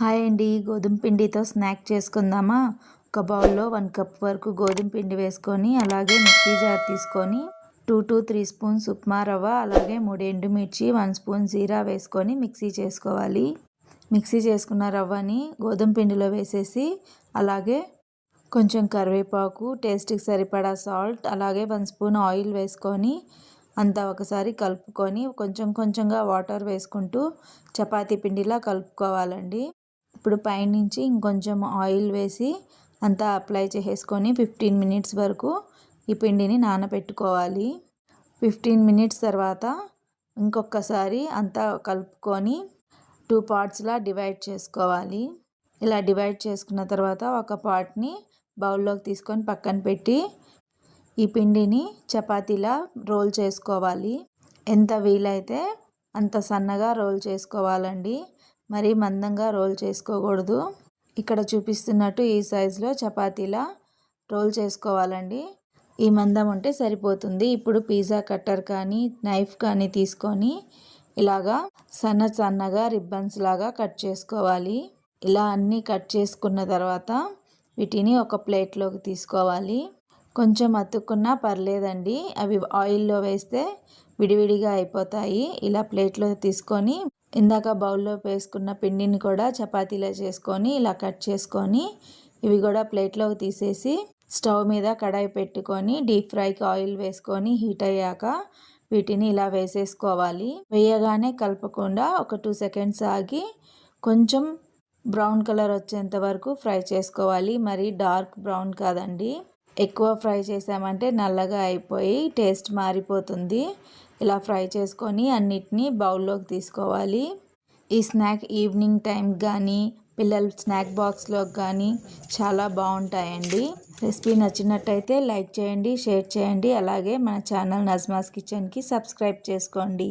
Hi అండి. గోధుమ పిండితో స్నాక్ చేసుకుందామా? ఒక బౌల్లో వన్ కప్ వరకు గోధుమ పిండి వేసుకొని అలాగే మిక్సీ జార్ తీసుకొని two to three spoons upma రవ్వ అలాగే మూడు ఎండుమిర్చి వన్ స్పూన్ జీరా వేసుకొని మిక్సీ చేసుకోవాలి. మిక్సీ చేసుకున్న రవ్వని గోధుమ పిండిలో వేసేసి అలాగే కొంచెం కరివేపాకు టేస్ట్కి సరిపడా సాల్ట్ అలాగే వన్ స్పూన్ ఆయిల్ వేసుకొని అంతా ఒకసారి కలుపుకొని కొంచెం కొంచెంగా వాటర్ వేసుకుంటూ చపాతీ పిండిలా కలుపుకోవాలండి. ఇప్పుడు పైనుంచి ఇంకొంచెం ఆయిల్ వేసి అంతా అప్లై చేసేసుకొని ఫిఫ్టీన్ మినిట్స్ వరకు ఈ పిండిని నానబెట్టుకోవాలి ఫిఫ్టీన్ మినిట్స్ తర్వాత ఇంకొకసారి అంతా కలుపుకొని టూ పార్ట్స్లా డివైడ్ చేసుకోవాలి. ఇలా డివైడ్ చేసుకున్న తర్వాత ఒక పార్ట్ని బౌల్లోకి తీసుకొని పక్కన పెట్టి ఈ పిండిని చపాతీలా రోల్ చేసుకోవాలి. ఎంత వీలైతే అంత సన్నగా రోల్ చేసుకోవాలండి. మరీ మందంగా రోల్ చేసుకోకూడదు. ఇక్కడ చూపిస్తున్నట్టు ఈ సైజులో చపాతీలా రోల్ చేసుకోవాలండి. ఈ మందం ఉంటే సరిపోతుంది. ఇప్పుడు పిజ్జా కట్టర్ కానీ నైఫ్ కానీ తీసుకొని ఇలాగా సన్న సన్నగా రిబ్బన్స్ లాగా కట్ చేసుకోవాలి. ఇలా అన్నీ కట్ చేసుకున్న తర్వాత వీటిని ఒక ప్లేట్లోకి తీసుకోవాలి. కొంచెం అతుక్కున్నా పర్లేదండి. అవి ఆయిల్లో వేస్తే విడివిడిగా అయిపోతాయి. ఇలా ప్లేట్లో తీసుకొని ఇందాక బౌల్లో వేసుకున్న పిండిని కూడా చపాతీలో చేసుకొని ఇలా కట్ చేసుకొని ఇవి కూడా ప్లేట్లోకి తీసేసి స్టవ్ మీద కడాయి పెట్టుకొని డీప్ ఫ్రైకి ఆయిల్ వేసుకొని హీట్ అయ్యాక వీటిని ఇలా వేసేసుకోవాలి. వేయగానే కలపకుండా ఒక టూ సెకండ్స్ ఆగి కొంచెం బ్రౌన్ కలర్ వచ్చేంత వరకు ఫ్రై చేసుకోవాలి. మరి డార్క్ బ్రౌన్ కాదండి. ఎక్కువ ఫ్రై చేసామంటే నల్లగా అయిపోయి టేస్ట్ మారిపోతుంది. ఇలా ఫ్రై చేసుకొని అన్నిటినీ బౌల్లోకి తీసుకోవాలి. ఈ స్నాక్ ఈవినింగ్ టైం కానీ పిల్లల స్నాక్ బాక్స్లో కానీ చాలా బాగుంటాయండి. రెసిపీ నచ్చినట్టయితే లైక్ చేయండి షేర్ చేయండి. అలాగే మన ఛానల్ నజ్మాస్ కిచెన్కి సబ్స్క్రైబ్ చేసుకోండి.